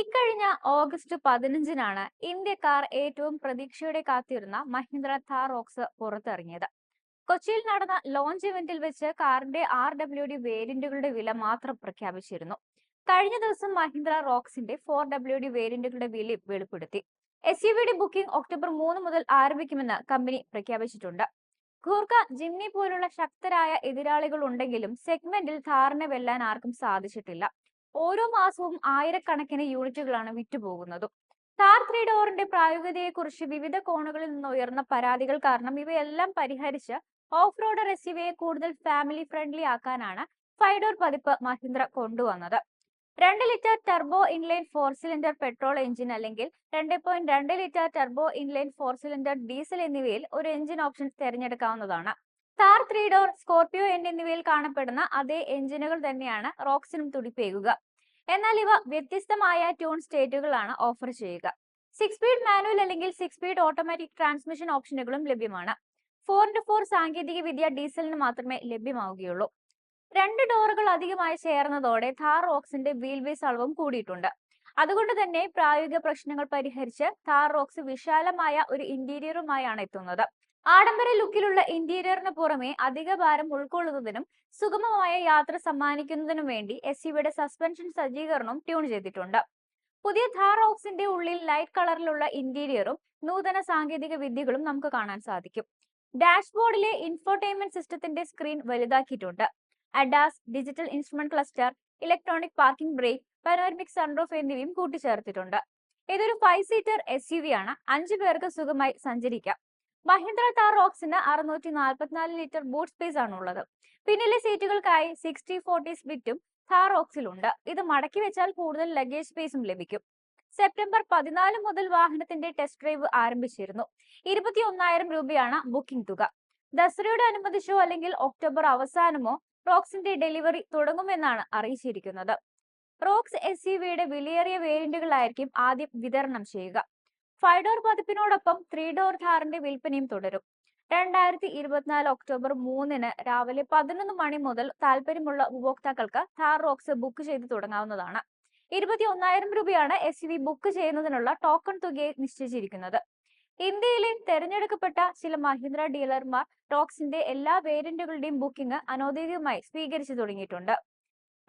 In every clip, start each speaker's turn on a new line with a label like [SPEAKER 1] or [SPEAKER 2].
[SPEAKER 1] ഇക്കഴിഞ്ഞ ഓഗസ്റ്റ് പതിനഞ്ചിനാണ് ഇന്ത്യക്കാർ ഏറ്റവും പ്രതീക്ഷയോടെ കാത്തിരുന്ന മഹീന്ദ്ര താർ റോക്സ് പുറത്തിറങ്ങിയത്. കൊച്ചിയിൽ നടന്ന ലോഞ്ച് ഇവന്റിൽ വെച്ച് കാറിന്റെ ആർ ഡബ്ല്യു ഡി വേരിയന്റുകളുടെ വില മാത്രം പ്രഖ്യാപിച്ചിരുന്നു. കഴിഞ്ഞ ദിവസം മഹീന്ദ്ര റോക്സിന്റെ ഫോർ ഡബ്ല്യു ഡി വേരിയന്റുകളുടെ വില വെളിപ്പെടുത്തി. എസ് യു വിയുടെ ബുക്കിംഗ് ഒക്ടോബർ മൂന്ന് മുതൽ ആരംഭിക്കുമെന്ന് കമ്പനി പ്രഖ്യാപിച്ചിട്ടുണ്ട്. ഖൂർക്ക ജിംനി പോലുള്ള ശക്തരായ എതിരാളികൾ ഉണ്ടെങ്കിലും സെഗ്മെന്റിൽ ധാരണ വെല്ലാൻ ആർക്കും സാധിച്ചിട്ടില്ല. ഓരോ മാസവും ആയിരക്കണക്കിന് യൂണിറ്റുകളാണ് വിറ്റുപോകുന്നതും. താർ ത്രീ ഡോറിന്റെ പ്രായോഗികതയെക്കുറിച്ച് വിവിധ കോണുകളിൽ നിന്ന് ഉയർന്ന പരാതികൾ കാരണം ഇവയെല്ലാം പരിഹരിച്ച് ഓഫ് റോഡ് റെസിവയെ കൂടുതൽ ഫാമിലി ഫ്രണ്ട്ലി ആക്കാനാണ് ഫൈവ് ഡോർ പതിപ്പ് മഹീന്ദ്ര കൊണ്ടുവന്നത്. രണ്ട് litre turbo inline four cylinder petrol engine അല്ലെങ്കിൽ രണ്ട് പോയിന്റ് രണ്ട് litre turbo inline four cylinder diesel എന്നിവയിൽ ഒരു engine option തിരഞ്ഞെടുക്കാവുന്നതാണ്. Thar three door Scorpio N എന്നിവയിൽ കാണപ്പെടുന്ന അതേ എഞ്ചിനുകൾ തന്നെയാണ് റോക്സിനും തുടിപ്പേകുക. എന്നാൽ ഇവ വ്യത്യസ്തമായ ട്യൂൺ സ്റ്റേറ്റുകളാണ് ഓഫർ ചെയ്യുക. സിക്സ് സ്പീഡ് മാനുവൽ അല്ലെങ്കിൽ സിക്സ് സ്പീഡ് ഓട്ടോമാറ്റിക് ട്രാൻസ്മിഷൻ ഓപ്ഷനുകളും ലഭ്യമാണ്. ഫോർ ഇന്റു ഫോർ സാങ്കേതിക വിദ്യ ഡീസലിന് മാത്രമേ ലഭ്യമാവുകയുള്ളൂ. രണ്ട് ഡോറുകൾ അധികമായി ചേർന്നതോടെ ഥാർ റോക്സിന്റെ വീൽ ബേസ് അളവും കൂടിയിട്ടുണ്ട്. അതുകൊണ്ട് തന്നെ പ്രായോഗിക പ്രശ്നങ്ങൾ പരിഹരിച്ച് ഥാർ റോക്സ് വിശാലമായ ഒരു ഇന്റീരിയറുമായാണ് എത്തുന്നത്. ആഡംബര ലുക്കിലുള്ള ഇന്റീരിയറിന് പുറമെ അധിക ഭാരം ഉൾക്കൊള്ളുന്നതിനും സുഗമമായ യാത്ര സമ്മാനിക്കുന്നതിനും വേണ്ടി എസ് യുവിയുടെ സസ്പെൻഷൻ സജ്ജീകരണവും ട്യൂൺ ചെയ്തിട്ടുണ്ട്. പുതിയ ഥാർ ഓക്സിന്റെ ഉള്ളിൽ ലൈറ്റ് കളറിലുള്ള ഇന്റീരിയറും നൂതന സാങ്കേതിക വിദ്യകളും നമുക്ക് കാണാൻ സാധിക്കും. ഡാഷ്ബോർഡിലെ ഇൻഫോർടൈൻമെന്റ് സിസ്റ്റത്തിന്റെ screen വലുതാക്കിയിട്ടുണ്ട്. ADAS digital instrument cluster electronic parking brake panoramic sunroof എന്നിവയും കൂട്ടിച്ചേർത്തിട്ടുണ്ട്. ഇതൊരു five seater S U V ആണ്. അഞ്ചു പേർക്ക് സുഖമായി സഞ്ചരിക്കാം. മഹീന്ദ്ര താർ റോക്സിന് അറുന്നൂറ്റി നാൽപ്പത്തിനാല് ലിറ്റർ ബൂട്ട് സ്പേസ് ആണ് ഉള്ളത് പിന്നിലെ സീറ്റുകൾക്കായി സിക്സ്റ്റി ഫോർട്ടി സ്പിറ്റും താർ റോക്സിലുണ്ട് ഇത് മടക്കി വെച്ചാൽ കൂടുതൽ ലഗേജ് സ്പേസും ലഭിക്കും. സെപ്റ്റംബർ പതിനാല് മുതൽ വാഹനത്തിന്റെ ടെസ്റ്റ് ഡ്രൈവ് ആരംഭിച്ചിരുന്നു. ഇരുപത്തി ഒന്നായിരം രൂപയാണ് ബുക്കിംഗ് തുക. ദസറയുടെ അനുബന്ധിച്ചോ അല്ലെങ്കിൽ ഒക്ടോബർ അവസാനമോ റോക്സിന്റെ ഡെലിവറി തുടങ്ങുമെന്നാണ് അറിയിച്ചിരിക്കുന്നത്. റോക്സ് എസ് യു വിയുടെ വിലയേറിയ വേരിയന്റുകളായിരിക്കും ആദ്യം വിതരണം ചെയ്യുക. ഫൈവ് ഡോർ പതിപ്പിനോടൊപ്പം ത്രീ ഡോർ ഥാറിന്റെ വിൽപ്പനയും തുടരും. രണ്ടായിരത്തി ഇരുപത്തിനാല് ഒക്ടോബർ മൂന്നിന് രാവിലെ പതിനൊന്ന് മണി മുതൽ താല്പര്യമുള്ള ഉപഭോക്താക്കൾക്ക് ഥാർ റോക്സ് ബുക്ക് ചെയ്ത് തുടങ്ങാവുന്നതാണ്. ഇരുപത്തി ഒന്നായിരം രൂപയാണ് എസ് വി ബുക്ക് ചെയ്യുന്നതിനുള്ള ടോക്കൺ തുകയെ നിശ്ചയിച്ചിരിക്കുന്നത്. ഇന്ത്യയിലെ തെരഞ്ഞെടുക്കപ്പെട്ട ചില മഹീന്ദ്ര ഡീലർമാർ റോക്സിന്റെ എല്ലാ വേരിയന്റുകളുടെയും ബുക്കിംഗ് അനൌദ്യോഗികമായി സ്വീകരിച്ചു തുടങ്ങിയിട്ടുണ്ട്.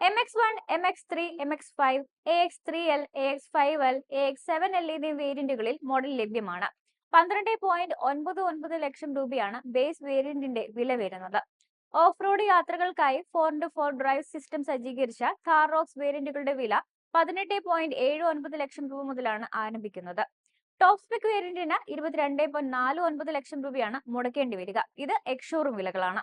[SPEAKER 1] M X one M X three M X five A X three L A X five L A X seven L എന്നീ വേരിയന്റുകളിൽ മോഡൽ ലഭ്യമാണ്. പന്ത്രണ്ട് പോയിന്റ് ഒൻപത് ഒൻപത് ലക്ഷം രൂപയാണ് ബേസ് വേരിയന്റിന്റെ വില വരുന്നത്. Off road യാത്രകൾക്കായി four into four drive system സജ്ജീകരിച്ച കാർ റോക്സ് വേരിയന്റുകളുടെ വില പതിനെട്ട് പോയിന്റ് ഏഴ് ഒൻപത് ലക്ഷം രൂപ മുതലാണ് ആരംഭിക്കുന്നത്. ടോപ്പ് സ്പെക് വേരിയന്റിന് ഇരുപത്തിരണ്ട് പോയിന്റ് നാല് ഒൻപത് ലക്ഷം രൂപയാണ് മുടക്കേണ്ടി വരിക. ഇത് എക്സ്ഷോറും വിലകളാണ്.